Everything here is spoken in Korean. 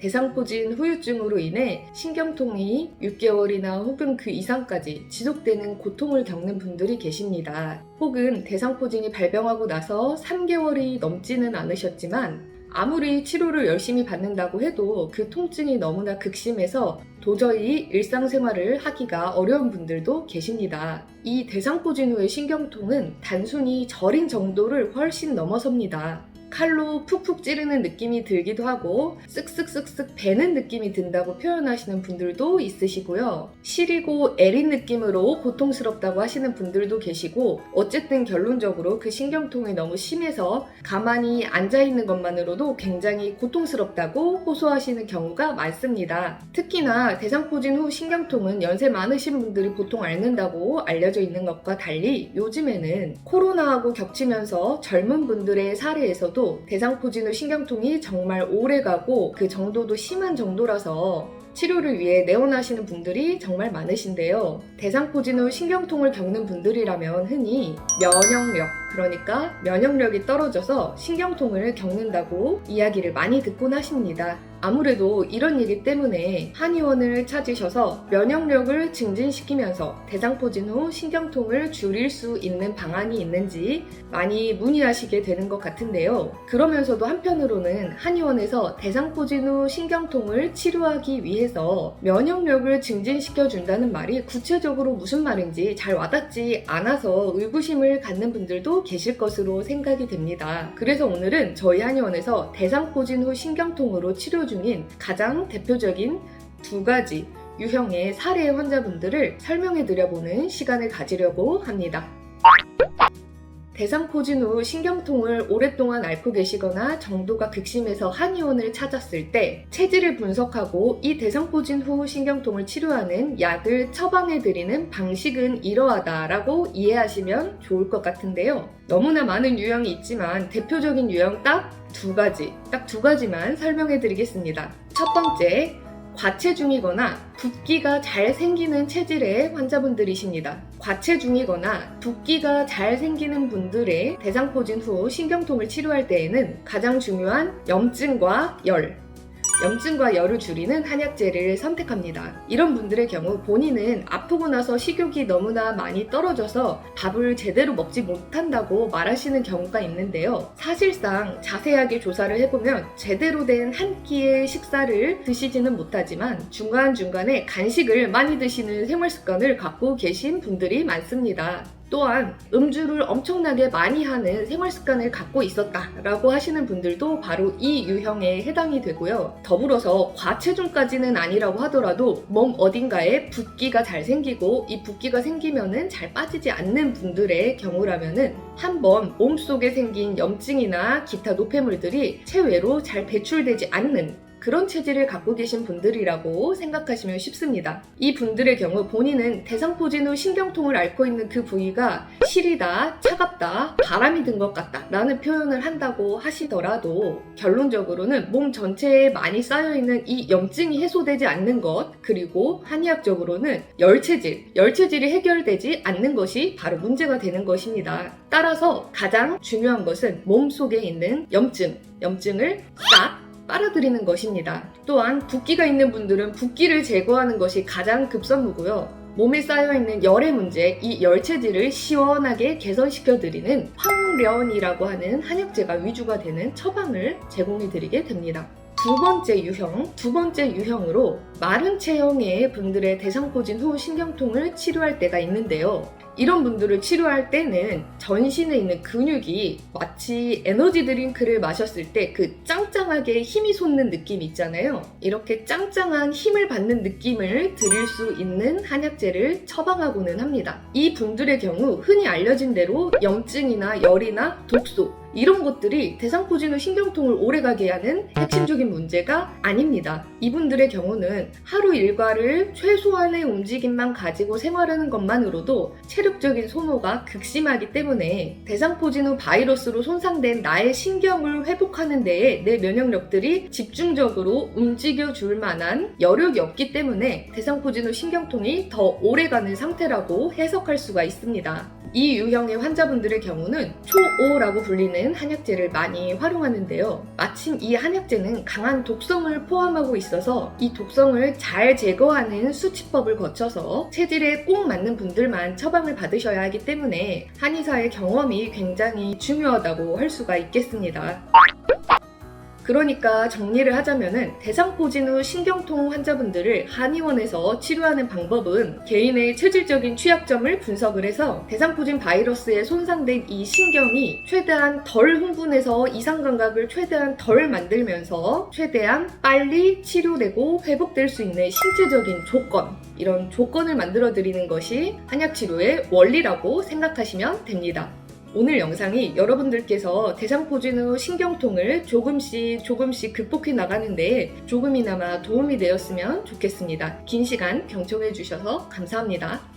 대상포진 후유증으로 인해 신경통이 6개월이나 혹은 그 이상까지 지속되는 고통을 겪는 분들이 계십니다. 혹은 대상포진이 발병하고 나서 3개월이 넘지는 않으셨지만 아무리 치료를 열심히 받는다고 해도 그 통증이 너무나 극심해서 도저히 일상생활을 하기가 어려운 분들도 계십니다. 이 대상포진 후의 신경통은 단순히 저린 정도를 훨씬 넘어섭니다. 칼로 푹푹 찌르는 느낌이 들기도 하고 쓱쓱쓱쓱 베는 느낌이 든다고 표현하시는 분들도 있으시고요. 시리고 애린 느낌으로 고통스럽다고 하시는 분들도 계시고 어쨌든 결론적으로 그 신경통이 너무 심해서 가만히 앉아 있는 것만으로도 굉장히 고통스럽다고 호소하시는 경우가 많습니다. 특히나 대상포진 후 신경통은 연세 많으신 분들이 보통 앓는다고 알려져 있는 것과 달리 요즘에는 코로나하고 겹치면서 젊은 분들의 사례에서도 대상포진 후 신경통이 정말 오래 가고 그 정도도 심한 정도라서 치료를 위해 내원하시는 분들이 정말 많으신데요. 대상포진 후 신경통을 겪는 분들이라면 흔히 면역력, 그러니까 면역력이 떨어져서 신경통을 겪는다고 이야기를 많이 듣곤 하십니다. 아무래도 이런 얘기 때문에 한의원을 찾으셔서 면역력을 증진시키면서 대상포진 후 신경통을 줄일 수 있는 방안이 있는지 많이 문의하시게 되는 것 같은데요. 그러면서도 한편으로는 한의원에서 대상포진 후 신경통을 치료하기 위해서 면역력을 증진시켜 준다는 말이 구체적으로 무슨 말인지 잘 와닿지 않아서 의구심을 갖는 분들도 계실 것으로 생각이 됩니다. 그래서 오늘은 저희 한의원에서 대상포진 후 신경통으로 치료 중인 가장 대표적인 두 가지 유형의 사례 환자분들을 설명해 드려보는 시간을 가지려고 합니다. 대상 포진 후 신경통을 오랫동안 앓고 계시거나 정도가 극심해서 한의원을 찾았을 때 체질을 분석하고 이 대상 포진 후 신경통을 치료하는 약을 처방해 드리는 방식은 이러하다라고 이해하시면 좋을 것 같은데요. 너무나 많은 유형이 있지만 대표적인 유형 딱 두 가지, 딱 두 가지만 설명해 드리겠습니다. 첫 번째, 과체중이거나 붓기가 잘 생기는 체질의 환자분들이십니다. 과체중이거나 붓기가 잘 생기는 분들의 대상포진 후 신경통을 치료할 때에는 가장 중요한 염증과 열, 염증과 열을 줄이는 한약재를 선택합니다. 이런 분들의 경우 본인은 아프고 나서 식욕이 너무나 많이 떨어져서 밥을 제대로 먹지 못한다고 말하시는 경우가 있는데요. 사실상 자세하게 조사를 해보면 제대로 된 한 끼의 식사를 드시지는 못하지만 중간중간에 간식을 많이 드시는 생활 습관을 갖고 계신 분들이 많습니다. 또한 음주를 엄청나게 많이 하는 생활 습관을 갖고 있었다라고 하시는 분들도 바로 이 유형에 해당이 되고요. 더불어서 과체중까지는 아니라고 하더라도 몸 어딘가에 붓기가 잘 생기고 이 붓기가 생기면은 잘 빠지지 않는 분들의 경우라면은 한번 몸속에 생긴 염증이나 기타 노폐물들이 체외로 잘 배출되지 않는 그런 체질을 갖고 계신 분들이라고 생각하시면 쉽습니다. 이 분들의 경우 본인은 대상포진 후 신경통을 앓고 있는 그 부위가 시리다, 차갑다, 바람이 든 것 같다 라는 표현을 한다고 하시더라도 결론적으로는 몸 전체에 많이 쌓여있는 이 염증이 해소되지 않는 것 그리고 한의학적으로는 열체질, 열체질이 해결되지 않는 것이 바로 문제가 되는 것입니다. 따라서 가장 중요한 것은 몸 속에 있는 염증, 염증을 싹 빨아들이는 것입니다. 또한 붓기가 있는 분들은 붓기를 제거하는 것이 가장 급선무고요. 몸에 쌓여있는 열의 문제, 이 열체질을 시원하게 개선시켜드리는 황련이라고 하는 한약재가 위주가 되는 처방을 제공해드리게 됩니다. 두 번째 유형, 두 번째 유형으로 마른 체형의 분들의 대상포진 후 신경통을 치료할 때가 있는데요. 이런 분들을 치료할 때는 전신에 있는 근육이 마치 에너지 드링크를 마셨을 때 그 짱짱하게 힘이 솟는 느낌 있잖아요. 이렇게 짱짱한 힘을 받는 느낌을 드릴 수 있는 한약재를 처방하고는 합니다. 이 분들의 경우 흔히 알려진 대로 염증이나 열이나 독소 이런 것들이 대상포진 후 신경통을 오래가게 하는 핵심적인 문제가 아닙니다. 이분들의 경우는 하루 일과를 최소한의 움직임만 가지고 생활하는 것만으로도 체력적인 소모가 극심하기 때문에 대상포진 후 바이러스로 손상된 나의 신경을 회복하는 데에 내 면역력들이 집중적으로 움직여 줄 만한 여력이 없기 때문에 대상포진 후 신경통이 더 오래가는 상태라고 해석할 수가 있습니다. 이 유형의 환자분들의 경우는 초오라고 불리는 한약재를 많이 활용하는데요. 마침 이 한약재는 강한 독성을 포함하고 있어서 이 독성을 잘 제거하는 수치법을 거쳐서 체질에 꼭 맞는 분들만 처방을 받으셔야 하기 때문에 한의사의 경험이 굉장히 중요하다고 할 수가 있겠습니다. 그러니까 정리를 하자면은 대상포진 후 신경통 환자분들을 한의원에서 치료하는 방법은 개인의 체질적인 취약점을 분석을 해서 대상포진 바이러스에 손상된 이 신경이 최대한 덜 흥분해서 이상 감각을 최대한 덜 만들면서 최대한 빨리 치료되고 회복될 수 있는 신체적인 조건 이런 조건을 만들어 드리는 것이 한약 치료의 원리라고 생각하시면 됩니다. 오늘 영상이 여러분들께서 대상포진 후 신경통을 조금씩 조금씩 극복해 나가는데 조금이나마 도움이 되었으면 좋겠습니다. 긴 시간 경청해 주셔서 감사합니다.